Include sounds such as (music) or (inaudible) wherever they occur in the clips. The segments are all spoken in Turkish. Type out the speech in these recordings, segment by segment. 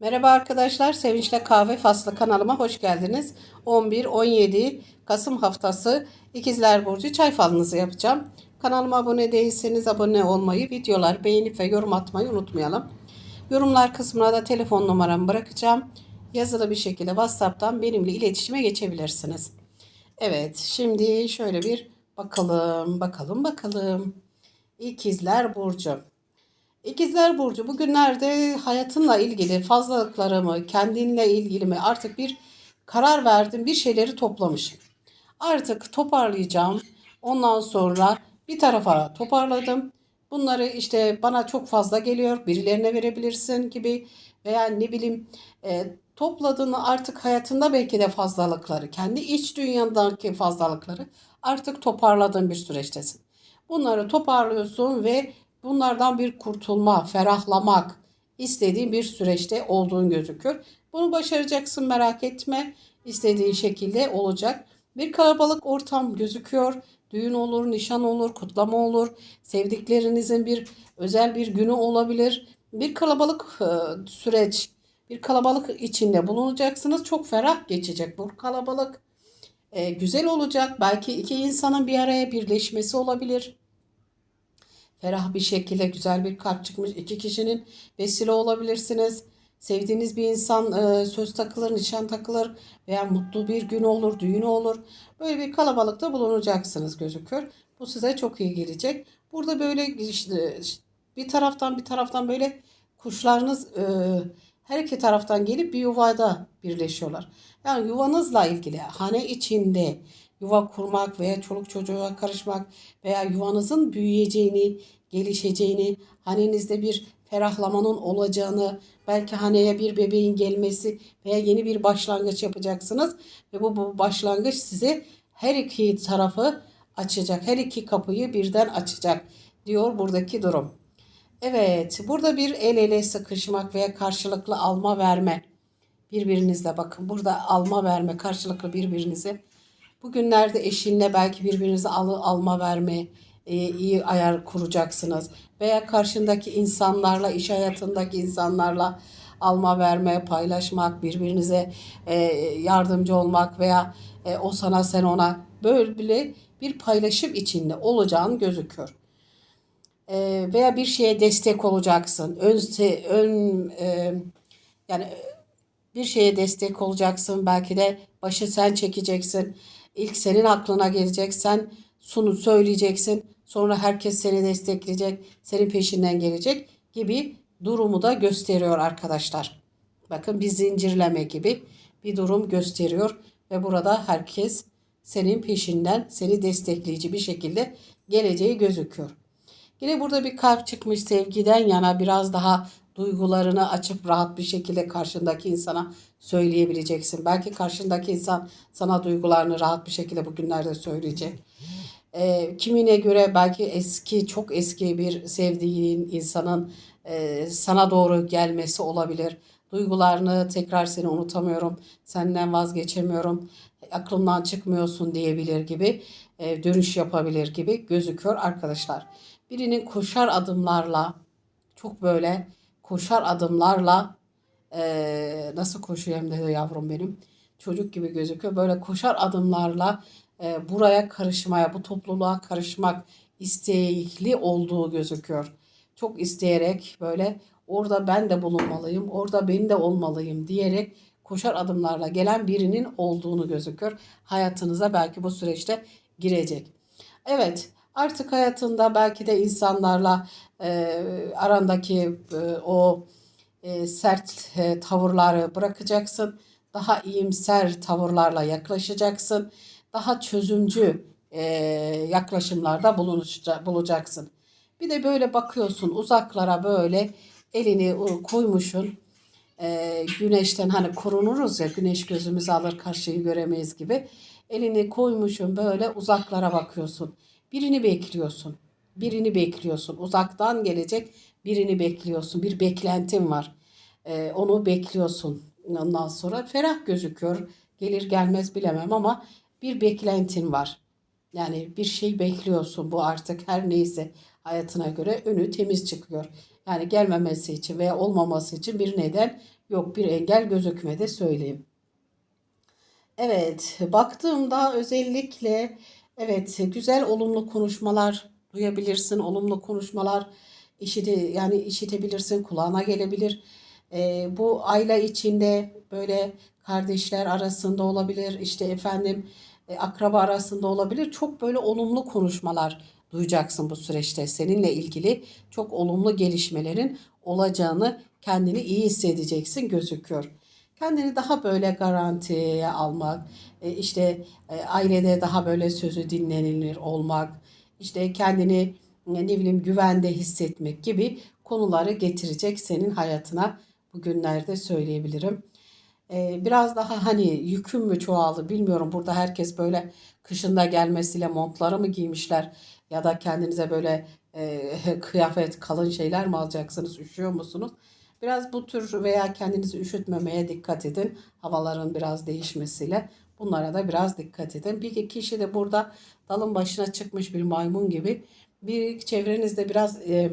Merhaba arkadaşlar, Sevinçle Kahve Faslı kanalıma hoş geldiniz. 11-17 Kasım haftası İkizler Burcu çay falınızı yapacağım. Kanalıma abone değilseniz abone olmayı, videolar beğenip ve yorum atmayı unutmayalım. Yorumlar kısmına da telefon numaramı bırakacağım. Yazılı bir şekilde WhatsApp'tan benimle iletişime geçebilirsiniz. Evet, şimdi şöyle bir bakalım, bakalım, bakalım. İkizler Burcu. İkizler Burcu bugünlerde hayatınla ilgili fazlalıkları mı, kendinle ilgili mi artık bir karar verdim, bir şeyleri toplamışım. Artık toparlayacağım. Ondan sonra bir tarafa toparladım. Bunları işte bana çok fazla geliyor, birilerine verebilirsin gibi veya ne bileyim e, topladığını artık hayatında belki de fazlalıkları, kendi iç dünyandaki fazlalıkları artık toparladığın bir süreçtesin. Bunları toparlıyorsun ve bunlardan bir kurtulma, ferahlamak istediğin bir süreçte olduğun gözükür. Bunu başaracaksın merak etme. İstediğin şekilde olacak. Bir kalabalık ortam gözüküyor. Düğün olur, nişan olur, kutlama olur. Sevdiklerinizin bir özel bir günü olabilir. Bir kalabalık e, süreç, bir kalabalık içinde bulunacaksınız. Çok ferah geçecek bu kalabalık. E, güzel olacak. Belki iki insanın bir araya birleşmesi olabilir ferah bir şekilde güzel bir kart çıkmış. iki kişinin vesile olabilirsiniz. Sevdiğiniz bir insan e, söz takılır, nişan takılır veya mutlu bir gün olur, düğün olur. Böyle bir kalabalıkta bulunacaksınız gözükür. Bu size çok iyi gelecek. Burada böyle işte bir taraftan bir taraftan böyle kuşlarınız e, her iki taraftan gelip bir yuvada birleşiyorlar. Yani yuvanızla ilgili hane içinde yuva kurmak veya çoluk çocuğa karışmak veya yuvanızın büyüyeceğini, gelişeceğini, hanenizde bir ferahlamanın olacağını, belki haneye bir bebeğin gelmesi veya yeni bir başlangıç yapacaksınız ve bu, bu başlangıç size her iki tarafı açacak, her iki kapıyı birden açacak diyor buradaki durum. Evet, burada bir el ele sıkışmak veya karşılıklı alma verme. Birbirinizle bakın burada alma verme karşılıklı birbirinize Bugünlerde eşinle belki birbirinize al, alma verme, e, iyi ayar kuracaksınız. Veya karşındaki insanlarla, iş hayatındaki insanlarla alma verme, paylaşmak, birbirinize e, yardımcı olmak veya e, o sana sen ona böyle bir paylaşım içinde olacağın gözüküyor. Veya bir şeye destek olacaksın. Ön, ön yani bir şeye destek olacaksın. Belki de başı sen çekeceksin İlk senin aklına gelecek. Sen sunu söyleyeceksin. Sonra herkes seni destekleyecek. Senin peşinden gelecek gibi durumu da gösteriyor arkadaşlar. Bakın bir zincirleme gibi bir durum gösteriyor ve burada herkes senin peşinden seni destekleyici bir şekilde geleceği gözüküyor. Yine burada bir kalp çıkmış sevgiden yana biraz daha duygularını açıp rahat bir şekilde karşındaki insana söyleyebileceksin. Belki karşındaki insan sana duygularını rahat bir şekilde bugünlerde söyleyecek. E, kimine göre belki eski çok eski bir sevdiğin insanın e, sana doğru gelmesi olabilir. Duygularını tekrar seni unutamıyorum, senden vazgeçemiyorum, aklımdan çıkmıyorsun diyebilir gibi e, dönüş yapabilir gibi gözüküyor arkadaşlar. Birinin koşar adımlarla çok böyle koşar adımlarla e, nasıl koşuyor hem de yavrum benim çocuk gibi gözüküyor. Böyle koşar adımlarla e, buraya karışmaya, bu topluluğa karışmak istekli olduğu gözüküyor. Çok isteyerek böyle orada ben de bulunmalıyım, orada ben de olmalıyım diyerek koşar adımlarla gelen birinin olduğunu gözüküyor. Hayatınıza belki bu süreçte girecek. Evet, artık hayatında belki de insanlarla e, arandaki e, o e, sert e, tavırları bırakacaksın. Daha iyimser tavırlarla yaklaşacaksın. Daha çözümcü e, yaklaşımlarda bulacaksın. Bir de böyle bakıyorsun uzaklara böyle elini koymuşsun. E, güneşten hani korunuruz ya güneş gözümüzü alır karşıyı göremeyiz gibi. Elini koymuşsun böyle uzaklara bakıyorsun. Birini bekliyorsun. Birini bekliyorsun. Uzaktan gelecek birini bekliyorsun. Bir beklentin var. Ee, onu bekliyorsun. Ondan sonra ferah gözüküyor. Gelir gelmez bilemem ama bir beklentin var. Yani bir şey bekliyorsun. Bu artık her neyse hayatına göre önü temiz çıkıyor. Yani gelmemesi için veya olmaması için bir neden yok bir engel gözükmedi söyleyeyim. Evet, baktığımda özellikle evet güzel olumlu konuşmalar duyabilirsin, olumlu konuşmalar işite yani işitebilirsin, kulağına gelebilir. Ee, bu aile içinde böyle kardeşler arasında olabilir, işte efendim e, akraba arasında olabilir. Çok böyle olumlu konuşmalar duyacaksın bu süreçte. Seninle ilgili çok olumlu gelişmelerin olacağını kendini iyi hissedeceksin gözüküyor. Kendini daha böyle garantiye almak, e, işte e, ailede daha böyle sözü dinlenilir olmak, işte kendini e, ne bileyim güvende hissetmek gibi konuları getirecek senin hayatına bugünlerde söyleyebilirim. Biraz daha hani yüküm mü çoğaldı bilmiyorum. Burada herkes böyle kışında gelmesiyle montları mı giymişler ya da kendinize böyle (laughs) kıyafet kalın şeyler mi alacaksınız? Üşüyor musunuz? Biraz bu tür veya kendinizi üşütmemeye dikkat edin. Havaların biraz değişmesiyle bunlara da biraz dikkat edin. Bir kişi de burada dalın başına çıkmış bir maymun gibi bir çevrenizde biraz e,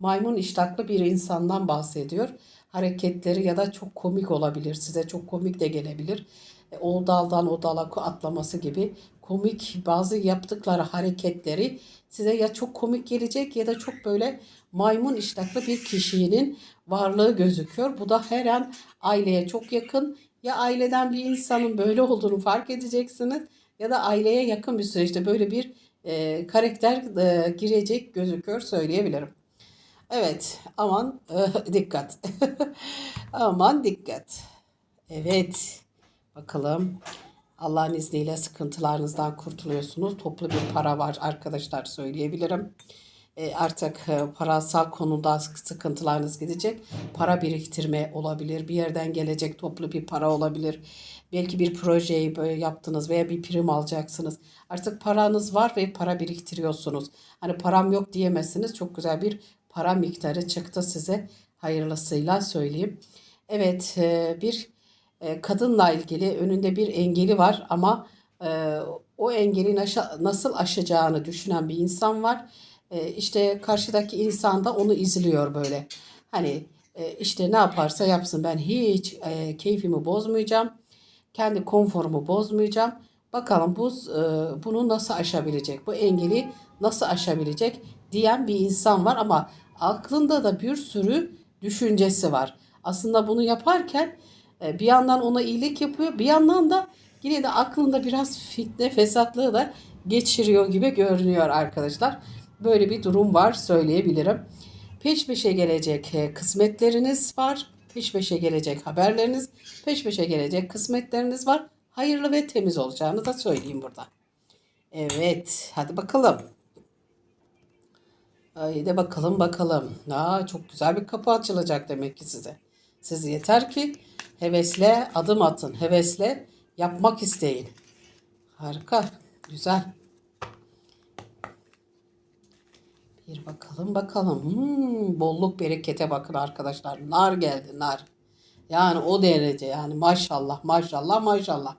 maymun iştahlı bir insandan bahsediyor. Hareketleri ya da çok komik olabilir. Size çok komik de gelebilir. E, o daldan o dala atlaması gibi komik bazı yaptıkları hareketleri size ya çok komik gelecek ya da çok böyle maymun iştahlı bir kişinin varlığı gözüküyor. Bu da her an aileye çok yakın. Ya aileden bir insanın böyle olduğunu fark edeceksiniz ya da aileye yakın bir süreçte böyle bir e, karakter e, girecek gözüküyor söyleyebilirim. Evet aman e, (laughs) dikkat. (laughs) aman dikkat. Evet bakalım Allah'ın izniyle sıkıntılarınızdan kurtuluyorsunuz. Toplu bir para var arkadaşlar söyleyebilirim. E, artık e, parasal konuda sıkıntılarınız gidecek. Para biriktirme olabilir. Bir yerden gelecek toplu bir para olabilir. Belki bir projeyi böyle yaptınız veya bir prim alacaksınız. Artık paranız var ve para biriktiriyorsunuz. Hani param yok diyemezsiniz. Çok güzel bir para miktarı çıktı size. Hayırlısıyla söyleyeyim. Evet e, bir e, kadınla ilgili önünde bir engeli var ama e, o engeli nasıl aşacağını düşünen bir insan var. E, işte karşıdaki insan da onu izliyor böyle. Hani işte ne yaparsa yapsın ben hiç keyfimi bozmayacağım. Kendi konforumu bozmayacağım. Bakalım bu bunu nasıl aşabilecek? Bu engeli nasıl aşabilecek diyen bir insan var ama aklında da bir sürü düşüncesi var. Aslında bunu yaparken e, bir yandan ona iyilik yapıyor. Bir yandan da yine de aklında biraz fitne fesatlığı da geçiriyor gibi görünüyor arkadaşlar. Böyle bir durum var söyleyebilirim. Peş peşe gelecek e, kısmetleriniz var. Peş peşe gelecek haberleriniz, peş peşe gelecek kısmetleriniz var. Hayırlı ve temiz olacağını da söyleyeyim burada. Evet, hadi bakalım. Haydi bakalım bakalım. Aa, çok güzel bir kapı açılacak demek ki size. Siz yeter ki hevesle adım atın. Hevesle yapmak isteyin. Harika. Güzel. Bir bakalım bakalım. Hmm, bolluk berekete bakın arkadaşlar. Nar geldi nar. Yani o derece yani maşallah maşallah maşallah.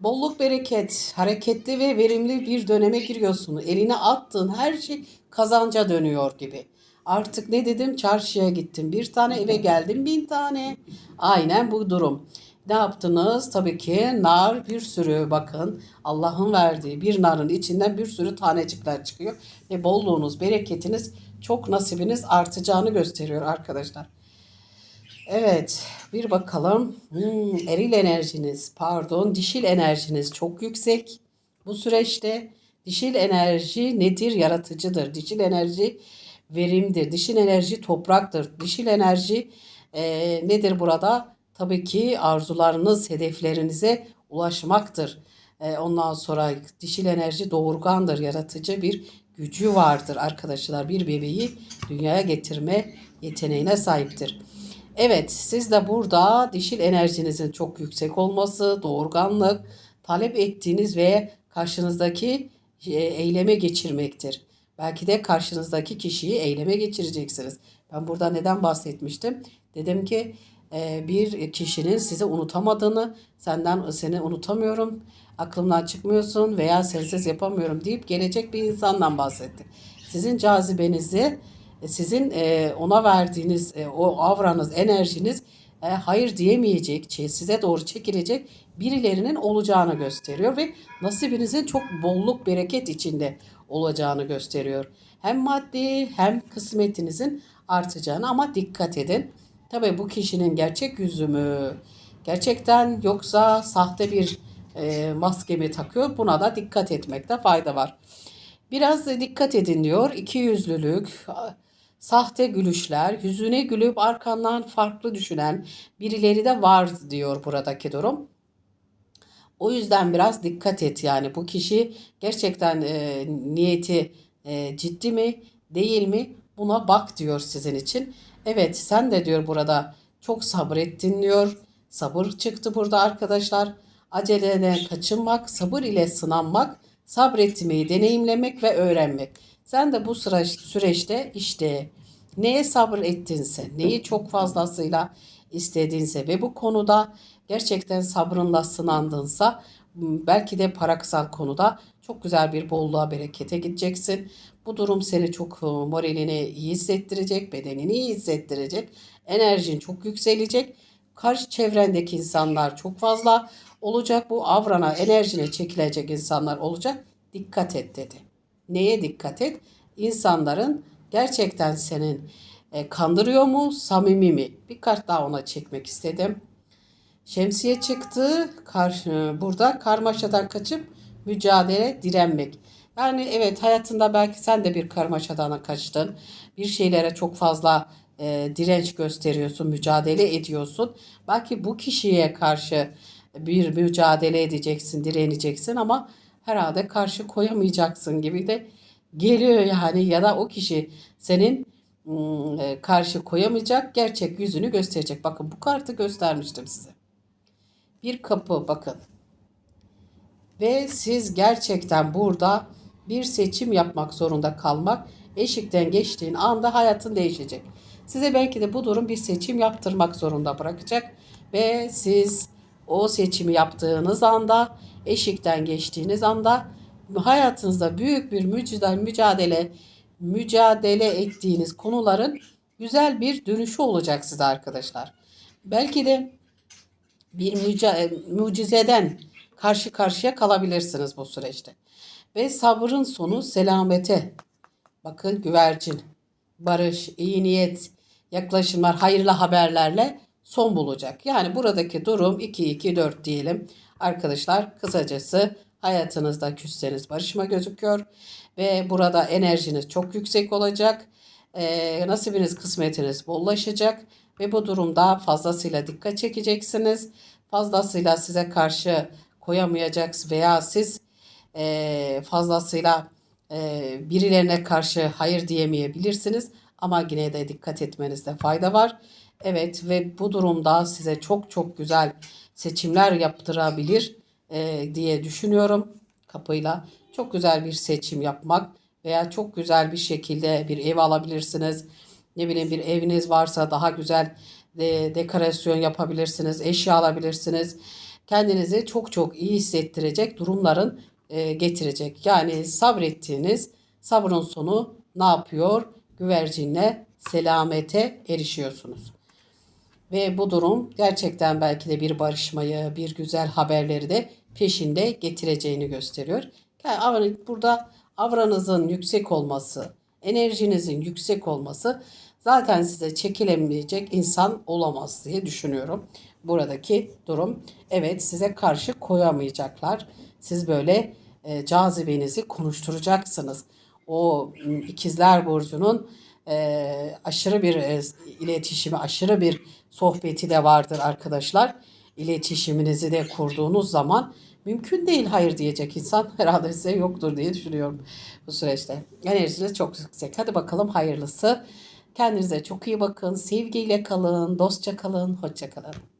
Bolluk bereket, hareketli ve verimli bir döneme giriyorsun. Eline attığın her şey kazanca dönüyor gibi. Artık ne dedim? Çarşıya gittim. Bir tane eve geldim. Bin tane. Aynen bu durum. Ne yaptınız? Tabii ki nar bir sürü bakın Allah'ın verdiği bir narın içinden bir sürü tanecikler çıkıyor. Ve bolluğunuz, bereketiniz çok nasibiniz artacağını gösteriyor arkadaşlar. Evet bir bakalım. Hmm, eril enerjiniz pardon dişil enerjiniz çok yüksek. Bu süreçte dişil enerji nedir? Yaratıcıdır. Dişil enerji verimdir. Dişil enerji topraktır. Dişil enerji e, nedir burada? Tabii ki arzularınız, hedeflerinize ulaşmaktır. E, ondan sonra dişil enerji doğurgandır. Yaratıcı bir gücü vardır arkadaşlar. Bir bebeği dünyaya getirme yeteneğine sahiptir. Evet siz de burada dişil enerjinizin çok yüksek olması, doğurganlık, talep ettiğiniz ve karşınızdaki e, eyleme geçirmektir. Belki de karşınızdaki kişiyi eyleme geçireceksiniz. Ben burada neden bahsetmiştim? Dedim ki e, bir kişinin sizi unutamadığını, senden seni unutamıyorum, aklımdan çıkmıyorsun veya sensiz yapamıyorum deyip gelecek bir insandan bahsetti. Sizin cazibenizi, sizin e, ona verdiğiniz e, o avranız, enerjiniz e, hayır diyemeyecek, size doğru çekilecek birilerinin olacağını gösteriyor ve nasibinizin çok bolluk bereket içinde olacağını gösteriyor. Hem maddi hem kısmetinizin artacağını ama dikkat edin. Tabii bu kişinin gerçek yüzü mü? Gerçekten yoksa sahte bir e, maske mi takıyor? Buna da dikkat etmekte fayda var. Biraz da dikkat edin diyor. İki yüzlülük, sahte gülüşler, yüzüne gülüp arkandan farklı düşünen birileri de var diyor buradaki durum. O yüzden biraz dikkat et yani bu kişi gerçekten e, niyeti e, ciddi mi değil mi buna bak diyor sizin için. Evet sen de diyor burada çok sabrettin diyor. Sabır çıktı burada arkadaşlar. Aceleden kaçınmak, sabır ile sınanmak, sabretmeyi deneyimlemek ve öğrenmek. Sen de bu sıra, süreçte işte neye sabır ettinse, neyi çok fazlasıyla istediğinse ve bu konuda gerçekten sabrınla sınandınsa m, belki de paraksal konuda çok güzel bir bolluğa berekete gideceksin. Bu durum seni çok e, moralini iyi hissettirecek, bedenini iyi hissettirecek. Enerjin çok yükselecek. Karşı çevrendeki insanlar çok fazla olacak. Bu avrana, enerjine çekilecek insanlar olacak. Dikkat et dedi. Neye dikkat et? İnsanların gerçekten senin e, kandırıyor mu, samimi mi? Bir kart daha ona çekmek istedim. Şemsiye çıktı. Karşı, burada karmaşadan kaçıp mücadele, direnmek. Yani evet hayatında belki sen de bir karmaşadan kaçtın. Bir şeylere çok fazla e, direnç gösteriyorsun, mücadele ediyorsun. Belki bu kişiye karşı bir mücadele edeceksin, direneceksin ama herhalde karşı koyamayacaksın gibi de geliyor yani ya da o kişi senin e, karşı koyamayacak gerçek yüzünü gösterecek. Bakın bu kartı göstermiştim size. Bir kapı bakın. Ve siz gerçekten burada bir seçim yapmak zorunda kalmak, eşikten geçtiğin anda hayatın değişecek. Size belki de bu durum bir seçim yaptırmak zorunda bırakacak ve siz o seçimi yaptığınız anda, eşikten geçtiğiniz anda hayatınızda büyük bir mücadele, mücadele, ettiğiniz konuların güzel bir dönüşü olacak size arkadaşlar. Belki de bir müca- mucizeden karşı karşıya kalabilirsiniz bu süreçte. Ve sabrın sonu selamete. Bakın güvercin, barış, iyi niyet, yaklaşımlar, hayırlı haberlerle son bulacak. Yani buradaki durum 2-2-4 diyelim. Arkadaşlar kısacası hayatınızda küsseniz barışma gözüküyor. Ve burada enerjiniz çok yüksek olacak. Ee, nasibiniz, kısmetiniz bollaşacak. Ve bu durumda fazlasıyla dikkat çekeceksiniz. Fazlasıyla size karşı koyamayacaksınız veya siz e, fazlasıyla e, birilerine karşı hayır diyemeyebilirsiniz. Ama yine de dikkat etmenizde fayda var. Evet ve bu durumda size çok çok güzel seçimler yaptırabilir e, diye düşünüyorum kapıyla. Çok güzel bir seçim yapmak veya çok güzel bir şekilde bir ev alabilirsiniz. Ne bileyim bir eviniz varsa daha güzel de, dekorasyon yapabilirsiniz, eşya alabilirsiniz. Kendinizi çok çok iyi hissettirecek durumların e, getirecek. Yani sabrettiğiniz sabrın sonu ne yapıyor? Güvercinle selamete erişiyorsunuz. Ve bu durum gerçekten belki de bir barışmayı, bir güzel haberleri de peşinde getireceğini gösteriyor. Yani burada avranızın yüksek olması, enerjinizin yüksek olması zaten size çekilemeyecek insan olamaz diye düşünüyorum. Buradaki durum evet size karşı koyamayacaklar. Siz böyle e, cazibenizi konuşturacaksınız. O ikizler burcunun e, aşırı bir e, iletişimi, aşırı bir sohbeti de vardır arkadaşlar. İletişiminizi de kurduğunuz zaman mümkün değil hayır diyecek insan (laughs) herhalde size yoktur diye düşünüyorum bu süreçte. Enerjiniz çok yüksek. Hadi bakalım hayırlısı. Kendinize çok iyi bakın. Sevgiyle kalın, dostça kalın, hoşça kalın.